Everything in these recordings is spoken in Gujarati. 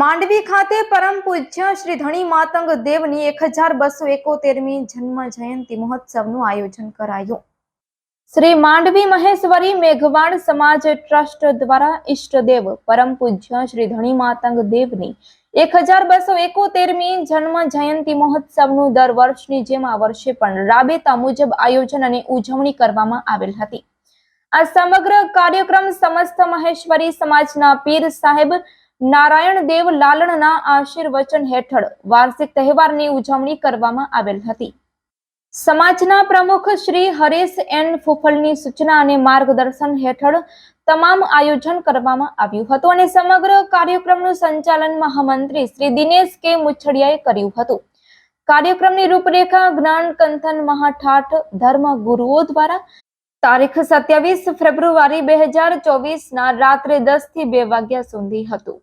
માંડવી ખાતે પરમ પૂજ્ય શ્રી ધણી માતંગ દેવની એક હજાર બસો એકોતેરમી જન્મ જયંતિ મહોત્સવનું આયોજન કરાયું. શ્રી માંડવી મહેશ્વરી મેઘવાણ સમાજ ટ્રસ્ટ દ્વારા ઈષ્ટદેવ પરમ પૂજ્ય શ્રી ધણી માતંગ દેવની એક હજાર બસો એકોતેરમી જન્મ જયંતિ મહોત્સવનું દર વર્ષની જેમ આ વર્ષે પણ રાબેતા મુજબ આયોજન અને ઉજવણી કરવામાં આવેલ હતી. આ સમગ્ર કાર્યક્રમ સમસ્ત મહેશ્વરી સમાજના પીર સાહેબ નારાયણ દેવ લાલણના આશીર્વચન હેઠળ વાર્ષિક તહેવારની ઉજવણી કરવામાં આવેલ હતી. સમાજના પ્રમુખ શ્રી હરેશ એન ફુફલની સૂચના અને માર્ગદર્શન હેઠળ તમામ આયોજન કરવામાં આવ્યું હતું અને સમગ્ર કાર્યક્રમનું સંચાલન મહામંત્રી શ્રી દિનેશ કે મુછડિયાએ કર્યું હતું. કાર્યક્રમની રૂપરેખા જ્ઞાન કંથન મહાઠાઠ ધર્મ ગુરુઓ દ્વારા તારીખ સત્યાવીસ ફેબ્રુઆરી બે હજાર ચોવીસ ના રાત્રે દસથી બે વાગ્યા સુધી હતું.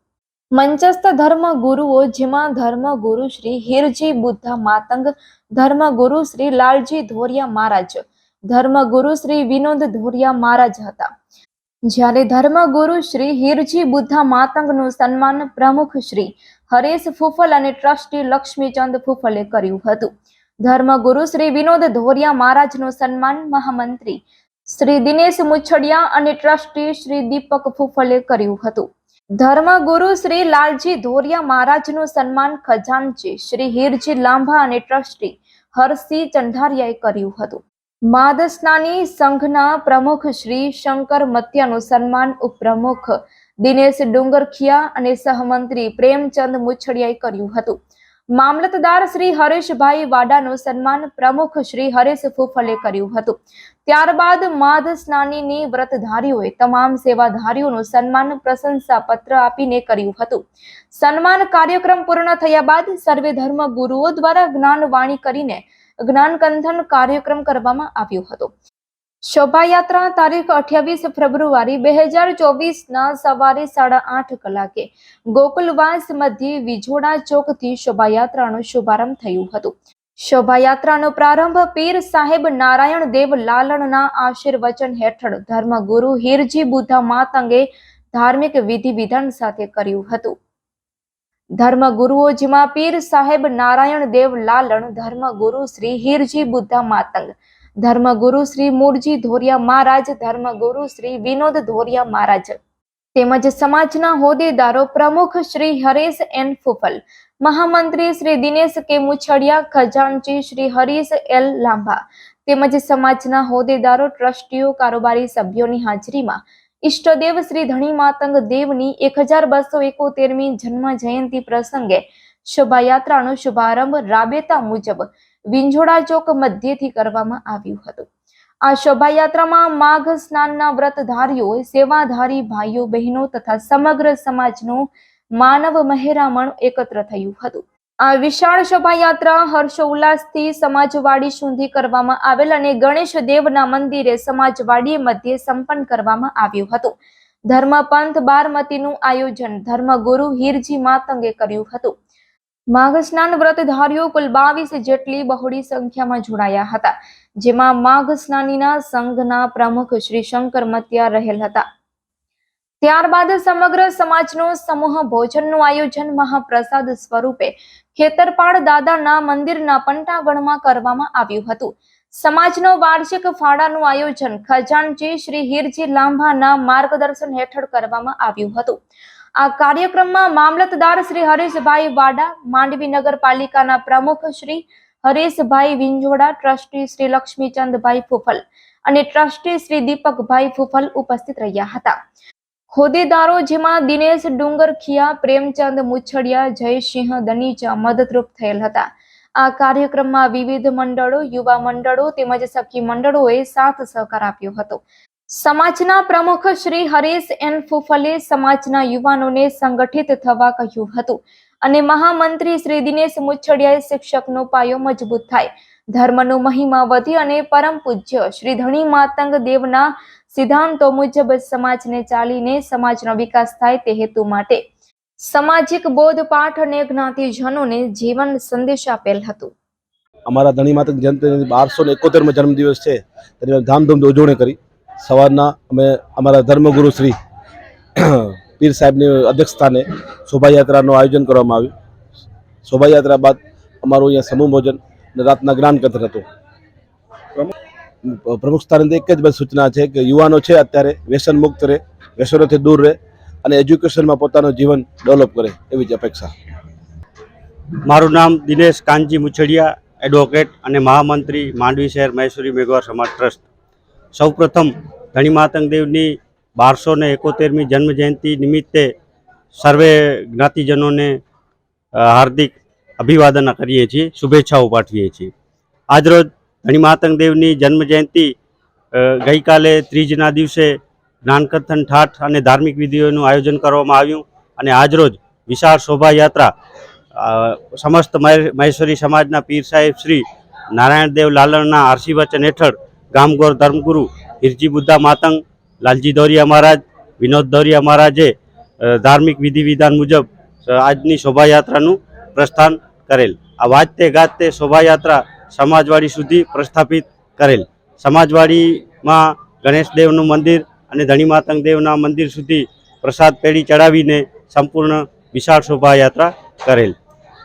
મંચસ્થ ધર્મ ગુરુઓ જેમાં ધર્મ ગુરુ શ્રી હિરજી બુદ્ધા માતંગ ધર્મ ગુરુ શ્રી લાલજી ધોરિયા મહારાજ ધર્મ ગુરુ શ્રી વિનોદ ધોરિયા મહારાજ હતા. જ્યારે ધર્મ ગુરુ શ્રી હિરજી બુદ્ધા માતંગનું સન્માન પ્રમુખ શ્રી હરેશ ફુફલ અને ટ્રસ્ટી લક્ષ્મીચંદ ફુફલે કર્યું હતું. ધર્મ ગુરુ શ્રી વિનોદ ધોરિયા મહારાજનું સન્માન મહામંત્રી શ્રી દિનેશ મુછડિયા અને ટ્રસ્ટી શ્રી દીપક ફુફલે કર્યું હતું. ધર્મ ગુરુ શ્રી લાલજી ધોરિયા મહારાજનું સન્માન ખજાનચી શ્રી હીરજી લાંભા અને ટ્રસ્ટી હરસિંહ ચંઢારિયાએ કર્યું હતું. માદસ્નાની સંઘના પ્રમુખ શ્રી શંકર મત્યાનું સન્માન ઉપપ્રમુખ દિનેશ ડુંગરખિયા અને સહમંત્રી પ્રેમચંદ મુછડિયાએ કર્યું હતું. મામલતદાર શ્રી હરેશભાઈ વાડાનું સન્માન પ્રમુખ શ્રી હરેશ ફુફલે કર્યું હતું. ત્યારબાદ માધ સ્નાનીની વ્રતધારીઓએ તમામ સેવાધારીઓનું સન્માન પ્રશંસા પત્ર આપીને કર્યું હતું. સન્માન કાર્યક્રમ પૂર્ણ થયા બાદ સર્વે ધર્મ ગુરુઓ દ્વારા જ્ઞાનવાણી કરીને જ્ઞાનકંથન કાર્યક્રમ કરવામાં આવ્યો હતો. શોભાયાત્રા તારીખ અઠ્યાવીસ ફેબ્રુઆરી બે હજાર ચોવીસના સવારે સાડા આઠ કલાકે ગોકુલવાસ મધ્યે વિજોડા ચોકથી શોભાયાત્રાનો શુભારંભ થયું હતું. શોભાયાત્રાનો પ્રારંભ પીર સાહેબ નારાયણ દેવ લાલણના આશીર્વચન હેઠળ ધર્મગુરુ હિરજી બુદ્ધા માતંગે ધાર્મિક વિધિ વિધાન સાથે કર્યું હતું. ધર્મગુરુઓ જેમાં પીર સાહેબ નારાયણ દેવ લાલણ, ધર્મગુરુ શ્રી હિરજી બુદ્ધા માતંગ ધર્મગુરુ શ્રી મૂળજી ધોરિયા મહારાજ, ધર્મગુરુ શ્રી વિનોદ ધોરિયા મહારાજ તેમજ સમાજના હોદ્દેદારો પ્રમુખ શ્રી હરેશ એન ફુફલ, મહામંત્રી શ્રી દિનેશ કે મુછડિયા, ખજાનચી શ્રી હરીશ એલ લાંભા તેમજ સમાજના હોદ્દેદારો, ટ્રસ્ટીઓ, કારોબારી સભ્યોની હાજરીમાં ઈષ્ટદેવ શ્રી ધણી માતંગ દેવની એક હજાર બસો એકોતેરમી જન્મ જયંતિ પ્રસંગે શોભાયાત્રાનો શુભારંભ રાબેતા મુજબ વિંજોડા ચોક મધ્યેથી કરવામાં આવ્યું હતું. આ શોભાયાત્રામાં માઘ સ્નાનના વ્રતધારીઓ, સેવાધારી ભાઈઓ, બહેનો તથા સમગ્ર સમાજનું માનવ મહેરામણ એકત્ર થયું હતું. આ વિશાળ શોભાયાત્રા હર્ષોલ્લાસથી સમાજવાડી સુધી કરવામાં આવેલ અને ગણેશ દેવના મંદિરે સમાજવાડી મધ્યે સંપન્ન કરવામાં આવ્યું હતું. ધર્મપંથ બારમતીનું આયોજન ધર્મગુરુ હીરજી માતંગે કર્યું હતું. માઘ સ્નાન વ્રતધારીઓ કુલ બાવીસ જેટલી બહોળી સંખ્યામાં જોડાયા હતા, જેમાં માઘ સ્નાનીના સંઘના પ્રમુખ શ્રી શંકર મત્યા રહેલ હતા. ત્યારબાદ સમગ્ર સમાજનો સમૂહ ભોજનનું આયોજન મહાપ્રસાદ સ્વરૂપે ખેતરપાળ દાદાના મંદિરના પંટાગણમાં કરવામાં આવ્યું હતું. સમાજનો વાર્ષિક ફાળાનું આયોજન ખજાનજી શ્રી હીરજી લાંભાના માર્ગદર્શન હેઠળ કરવામાં આવ્યું હતું. આ કાર્યક્રમમાં મામલતદાર શ્રી હરેશભાઈ વાડા, માંડવી નગરપાલિકાના પ્રમુખ શ્રી હરેશભાઈ વિંજોડા ટ્રસ્ટી શ્રી લક્ષ્મીચંદભાઈ ફુફલ અને ટ્રસ્ટી શ્રી દીપકભાઈ ફુફલ ઉપસ્થિત રહ્યા હતા. હોદ્દેદારો જેમાં દિનેશ ડુંગરખિયા, પ્રેમચંદ મુછડિયા, જયસિંહ દનીચા મદદરૂપ થયેલ હતા. આ કાર્યક્રમમાં વિવિધ મંડળો, યુવા મંડળો તેમજ સખી મંડળોએ સાથ સહકાર આપ્યો હતો. સમાજના પ્રમુખ શ્રી હરીશ એન ફુફલે સમાજના યુવાનોને સંગઠિત થવા કહ્યું હતું અને મહામંત્રી શ્રી દિનેશ મુછડિયાએ શિક્ષકનો પાયો મજબૂત થાય. ધર્મનો મહિમા વધે અને પરમ પૂજ્ય શ્રી ધણી માતંગ દેવના સિદ્ધાંતો મુજબ સમાજને ચાલીને સમાજનો વિકાસ થાય તે હેતુ માટે સામાજિક બોધપાઠ અને જ્ઞાતિજનોને જીવન સંદેશ આપેલ હતું. અમારા ધણી માતંગ જયંતિ બારસો ને એકોતેરમો જન્મદિવસ છે. ધામધૂમથી ઉજવણી કરી. સવારના અમે અમારા ધર્મગુરુ શ્રી પીર સાહેબની અધ્યક્ષસ્થાને શોભાયાત્રાનું આયોજન કરવામાં આવ્યું. શોભાયાત્રા બાદ અમારું અહીંયા સમૂહ ભોજન અને રાતના જ્ઞાન કથન હતું. પ્રમુખ સ્થાને એક જ બસ સૂચના છે કે યુવાનો છે અત્યારે વ્યસન મુક્ત રહે, વ્યસનોથી દૂર રહે અને એજ્યુકેશનમાં પોતાનું જીવન ડેવલપ કરે એવી જ અપેક્ષા. મારું નામ દિનેશ કાનજી મુછડિયા, એડવોકેટ અને મહામંત્રી માંડવી શહેર મહેશ્વરી મેઘવાર સમાજ ટ્રસ્ટ. સૌપ્રથમ ધણી માતંગદેવની બારસો ને એકોતેરમી જન્મજયંતિ નિમિત્તે સર્વે જ્ઞાતિજનોને હાર્દિક અભિવાદન કરીએ છીએ, શુભેચ્છાઓ પાઠવીએ છીએ. આજરોજ ધણી માતંગદેવની દેવની જન્મ જયંતિ ગઈકાલે ત્રીજના દિવસે જ્ઞાનકથન ઠાઠ અને ધાર્મિક વિધિઓનું આયોજન કરવામાં આવ્યું અને આજરોજ વિશાળ શોભાયાત્રા સમસ્ત મહે- મહેશ્વરી સમાજના પીર સાહેબ શ્રી નારાયણદેવ લાલણના આશીર્વચન હેઠળ ગામગોર ધર્મગુરુ હિરજી બુદ્ધા માતંગ, લાલજી દોરિયા મહારાજ, વિનોદ દોરિયા મહારાજે ધાર્મિક વિધિ વિધાન મુજબ આજની શોભાયાત્રાનું પ્રસ્થાન કરેલ. આ વાજતે ગાજતે શોભાયાત્રા સમાજવાડી સુધી પ્રસ્થાપિત કરેલ. સમાજવાડીમાં ગણેશ દેવનું મંદિર અને ધણી માતંગ દેવના મંદિર સુધી પ્રસાદ પેઢી ચડાવીને સંપૂર્ણ વિશાળ શોભાયાત્રા કરેલ.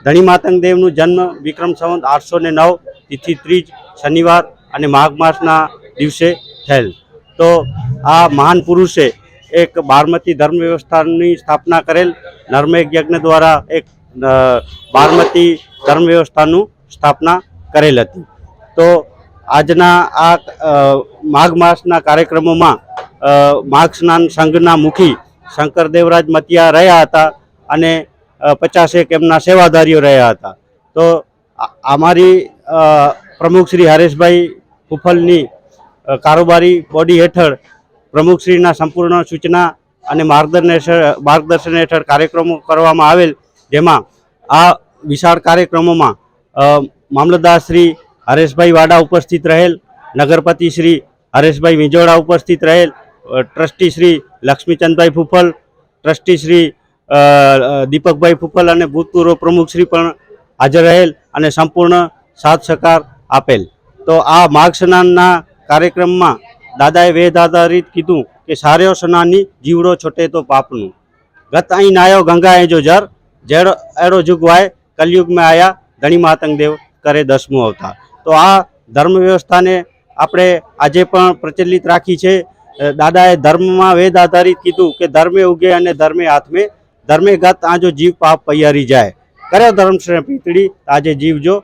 ધણી માતંગ દેવનું જન્મ વિક્રમ સંવત આઠસો ને નવ, તિથિ ત્રીજ, શનિવાર અને માઘ માસના દિવસે થયેલ. તો આ મહાન પુરુષે એક બારમતી ધર્મ વ્યવસ્થાની સ્થાપના કરેલ. નર્મેક યજ્ઞ દ્વારા એક બારમતી ધર્મ વ્યવસ્થાનું સ્થાપના કરેલ હતી. તો આજના આ માઘ માસના કાર્યક્રમોમાં માઘ સ્નાન સંઘના મુખી શંકરદેવરાજ મતિયા રહ્યા હતા અને પચાસેક એમના સેવાધારીઓ રહ્યા હતા. તો અમારી પ્રમુખ શ્રી હરેશભાઈ ફુફલની કારોબારી બોડી હેઠળ પ્રમુખશ્રીના સંપૂર્ણ સૂચના અને માર્ગદર્શન માર્ગદર્શન હેઠળ કાર્યક્રમો કરવામાં આવેલ, જેમાં આ વિશાળ કાર્યક્રમોમાં મામલતદાર શ્રી હરેશભાઈ વાડા ઉપસ્થિત રહેલ, નગરપતિ શ્રી હરેશભાઈ વિંજોડા ઉપસ્થિત રહેલ ટ્રસ્ટી શ્રી લક્ષ્મીચંદભાઈ ફૂફલ, ટ્રસ્ટી શ્રી દીપકભાઈ ફૂફલ અને ભૂતપૂર્વ પ્રમુખશ્રી પણ હાજર રહેલ અને સંપૂર્ણ સાથ સહકાર આપેલ. તો આ માઘ સ્નાનના કાર્યક્રમમાં દાદાએ વેદ આધારિત કીધું કે સાર્યો સ્નાની જીવડો છોટે તો પાપનું. ગત અહીં નાયો એ જો જર જેડો એડો જુગવાય, કલયુગમાં આયા, ધણી માતંગદેવ કરે દસમું અવતાર. તો આ ધર્મ વ્યવસ્થાને આપણે આજે પણ પ્રચલિત રાખી છે. દાદાએ ધર્મમાં વેદ આધારિત કીધું કે ધર્મે ઉગે અને ધર્મે હાથમે ધર્મે ગત આજો જીવ પાપ પૈયારી જાય. કર્યો ધર્મ પીતળી આજે જીવ જો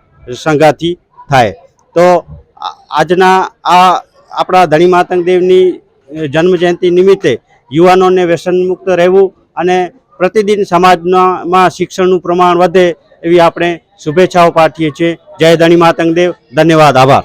સંગાથી થાય. તો આજના આ આપણા ધણી માતંગદેવની દેવની જન્મ જયંતિ નિમિત્તે યુવાનોને વ્યસન મુક્ત રહેવું અને પ્રતિદિન સમાજમાં શિક્ષણનું પ્રમાણ વધે એવી આપણે શુભેચ્છાઓ પાઠવીએ છીએ. જય ધણી માતંગદેવ ધન્યવાદ. આભાર.